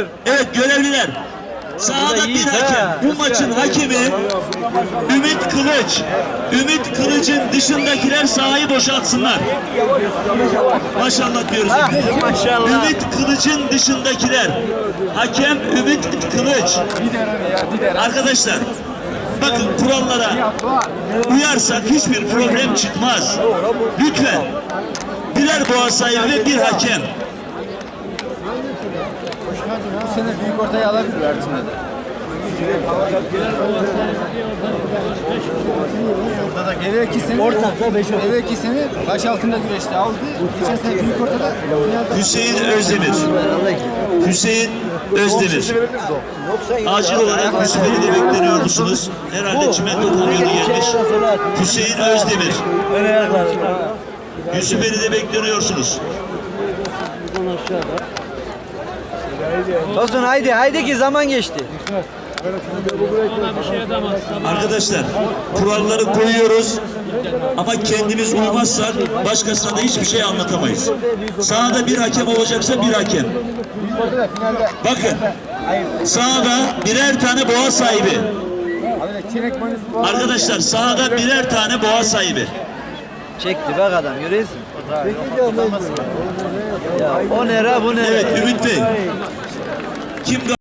Hayır. Evet görevliler. Sahada bir hakem. Bu maçın hakemi Ümit Kılıç. Ümit Kılıç'ın dışındakiler sahayı boşaltsınlar. Maşallah diyoruz. Maşallah. Ümit Kılıç'ın dışındakiler. Hakem Ümit Kılıç. Arkadaşlar bakın kurallara uyarsak hiçbir problem çıkmaz. Lütfen birer boğa sahibi ve bir hakem. Bu sene büyük ortaya alabilir da evvelki sene Ortakta beş evvelki sene baş altında güreşte aldı. Geçen sene büyük ortada Hüseyin Özdemir. Hüseyin Özdemir. Acil olarak Hüseyin'i de bekleniyor musunuz? Herhalde çimento kamyonu gelmiş. Hüseyin Özdemir. Hüseyin'i de bekleniyorsunuz. Olsun haydi haydi ki zaman geçti. Arkadaşlar kuralları koyuyoruz ama kendimiz uymazsak başkasına da hiçbir şey anlatamayız. Sahada bir hakem olacaksa bir hakem. Bakın sahada birer tane boğa sahibi. Arkadaşlar sahada birer tane boğa sahibi. Çekti bak adam görüyorsun. Ya, o nere bu nere? Evet Ümit Bey. Kim